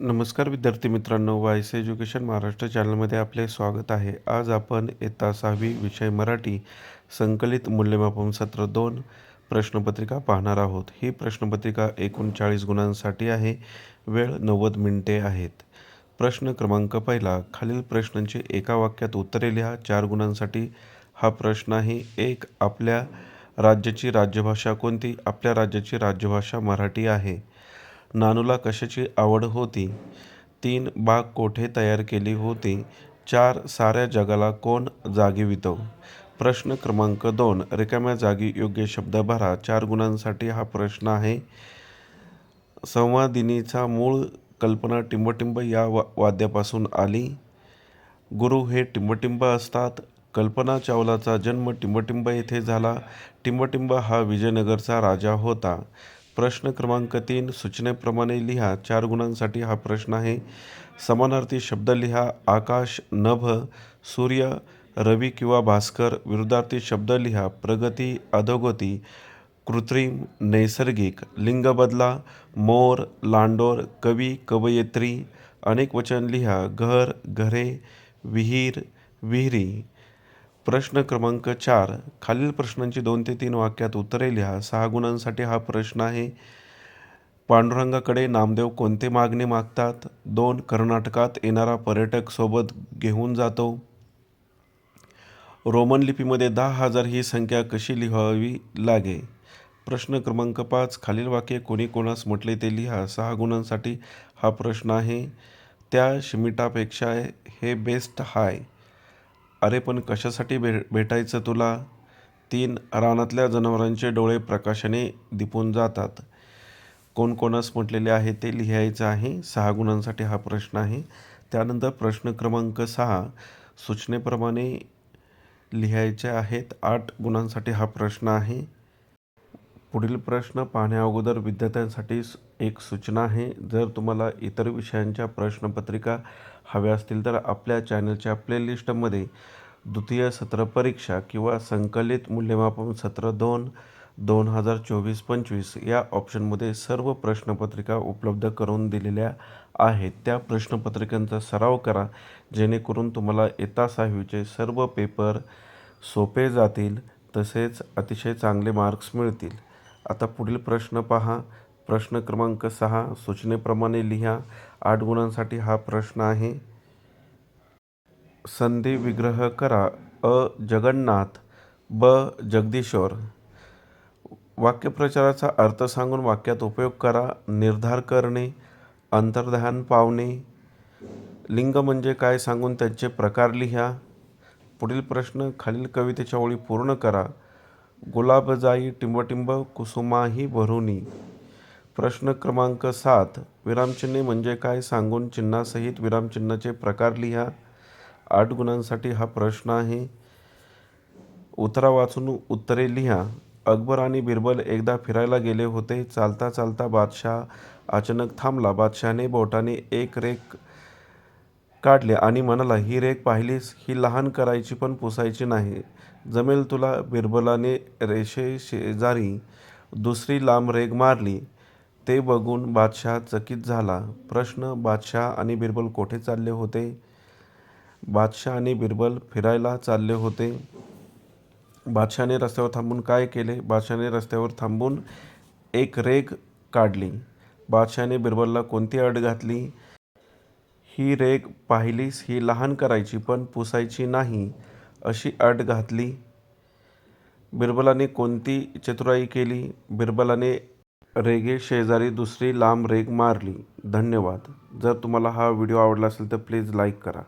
नमस्कार विद्यार्थी मित्रांनो वायस एज्युकेशन महाराष्ट्र चॅनलमध्ये आपले स्वागत आहे. आज आपण येता सहावी विषय मराठी संकलित मूल्यमापन सत्र दोन प्रश्नपत्रिका पाहणार आहोत. ही प्रश्नपत्रिका एकूण चाळीस गुणांसाठी आहे वेळ नव्वद मिनिटे आहेत. प्रश्न क्रमांक पहिला खालील प्रश्नांचे एका वाक्यात उत्तरे लिहा. चार गुणांसाठी हा प्रश्न आहे. एक आपल्या राज्याची राज्यभाषा कोणती? आपल्या राज्याची राज्यभाषा मराठी आहे. नानूला कशाची आवड होती? तीन बाग कोठे तयार केली होती? चार साऱ्या जगाला कोण जागिवितो प्रश्न क्रमांक दोन. रिकाम्या जागी योग्य शब्द भरा. चार गुणांसाठी हा प्रश्न आहे. संवादिनीचा मूळ कल्पना टिंबटिंब या वा वाद्यापासून आली. गुरु हे टिंबटिंब असतात. कल्पना चावलाचा जन्म टिंबटिंब येथे झाला. टिंबटिंब हा विजयनगरचा राजा होता. प्रश्न क्रमांक तीन सूचनेप्रमाणे लिहा. चार गुणांसाठी हा प्रश्न आहे. समानार्थी शब्द लिहा. आकाश नभ सूर्य रवी किंवा भास्कर विरुद्धार्थी शब्द लिहा. प्रगती अधोगती कृत्रिम नैसर्गिक लिंग बदला मोर लांडोर कवी कवयित्री अनेक वचन लिहा. घर घरे विहीर विहिरी. प्रश्न क्रमांक चार. खालील प्रश्नांची दोन ते तीन वाक्यात उत्तरे लिहा. सहा गुणांसाठी हा प्रश्न आहे. पांडुरंगाकडे नामदेव कोणते मागणे मागतात? दोन कर्नाटकात येणारा पर्यटक सोबत घेऊन जातो. रोमन लिपीमध्ये दहा हजार ही संख्या कशी लिहावी लागे? प्रश्न क्रमांक पाच. खालील वाक्य कोणी कोणास म्हटले ते लिहा. सहा गुणांसाठी हा प्रश्न आहे. त्या शिमिटापेक्षा हे बेस्ट हाय. अरे पण कशासाठी भे भेटायचं तुला? तीन रानातल्या जनावरांचे डोळे प्रकाशाने दिपून जातात. कोण कोणास म्हटलेले आहे ते लिहायचं आहे. सहा गुणांसाठी हा प्रश्न आहे. त्यानंतर प्रश्न क्रमांक सहा सूचनेप्रमाणे लिहायचे आहेत. आठ गुणांसाठी हा प्रश्न आहे. पुढील प्रश्न पाहण्याअगोदर विद्यार्थ्यांसाठी एक सूचना आहे. जर तुम्हाला इतर विषयांच्या प्रश्नपत्रिका हव्या असतील तर आपल्या चॅनलच्या प्लेलिस्टमध्ये द्वितीय सत्र परीक्षा किंवा संकलित मूल्यमापन सत्र दोन दोन हजार चोवीस पंचवीस या ऑप्शनमध्ये सर्व प्रश्नपत्रिका उपलब्ध करून दिलेल्या आहेत. त्या प्रश्नपत्रिकांचा सराव करा. जेणेकरून तुम्हाला येता सहावीचे सर्व पेपर सोपे जातील तसेच अतिशय चांगले मार्क्स मिळतील. आता पुढील प्रश्न पहा. प्रश्न क्रमांक सहा. सूचनेप्रमाणे लिहा. आठ गुणांसाठी हा प्रश्न आहे. संधी विग्रह करा. अ. जगन्नाथ. ब. जगदीश्वर. वाक्यप्रचाराचा अर्थ सांगून वाक्यात उपयोग करा. निर्धार करणे. अंतर्ध्यान पावणे. लिंग म्हणजे काय सांगून त्यांचे प्रकार लिहा. पुढील प्रश्न खालील कवितेच्या ओळी पूर्ण करा. गुलाब जाई टिंबटिंब कुसुमाही भरुनी. प्रश्न क्रमांक सात. विरामचिन्हे म्हणजे काय? सांगून चिन्हासहित विरामचिन्हाचे प्रकार लिहा. आठ गुणांसाठी हा प्रश्न आहे. उतरा वाचून उत्तरे लिहा. अकबर आणि बिरबल एकदा फिरायला गेले होते. चालता चालता बादशाह अचानक थांबला. बादशहाने बोटाने एक रेख काढले आणि म्हणाला ही रेक पाहिलीस ही लहान करायची पण पुसायची नाही. जमेल तुला बिरबलाने रेषे शेजारी दुसरी लांब रेग मारली. ते बघून बादशाह चकित झाला. प्रश्न बादशाह आणि बिरबल कोठे चालले होते? बादशाह आणि बिरबल फिरायला चालले होते. बादशाहने रस्त्यावर थांबून काय केले? बादशाहने रस्त्यावर थांबून एक रेग काढली. बादशाहने बिरबलला कोणती अट घातली? ही रेग पाहिलीस ही लहान करायची पण पुसायची नाही अशी अट घातली. बिरबलाने कोणती चतुराई केली? बिरबलाने रेगे शेजारी दुसरी लांब रेग मारली. धन्यवाद. जर तुम्हाला हा व्हिडिओ आवडला असेल तर प्लीज लाईक करा.